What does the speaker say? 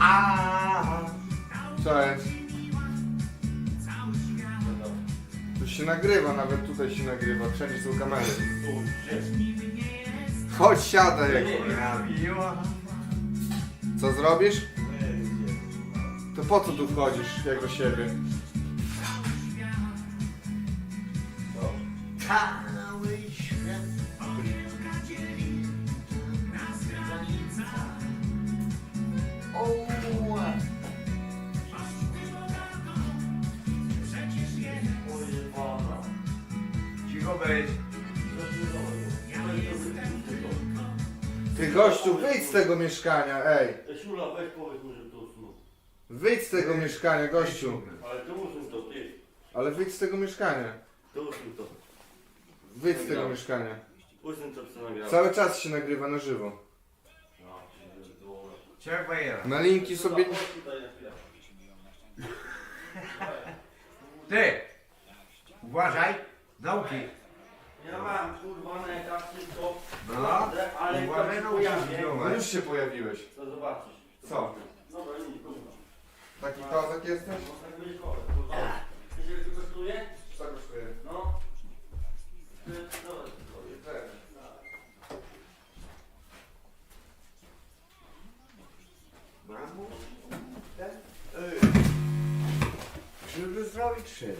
A. Jest? Tu się nagrywa, nawet tutaj się nagrywa, wszędzie są kamery. Chodź, siadaj. Jak... Co zrobisz? To po co tu wchodzisz, jak do siebie? Co? Cicho być. Ty gościu, wyjdź z tego mieszkania, ej! Siula, weź powiedz mu, że to snu. Wyjdź z tego mieszkania, gościu! Ale to usuń to, ty. Ale wyjdź z tego mieszkania. To usuń to. Wyjdź z tego mieszkania. Usuń to, co nagrałem. Cały czas się nagrywa na żywo. No? Na linki sobie... Chodź tutaj na chwilę. Ty. Uważaj. Nauki. Ja mam kurwa neta, wszystko, No, ale no to uważaj, się. No, no już się pojawiłeś. To zobaczysz. Co? Dobra, idź, kurwa. Taki kozak jesteś? No tak będzie szkoda, kurwa. Wiesz ile to kosztuje? Co kosztuje? No. Dobra, to jest. Mam mu? Ten? Y, żeby zrobić szyb.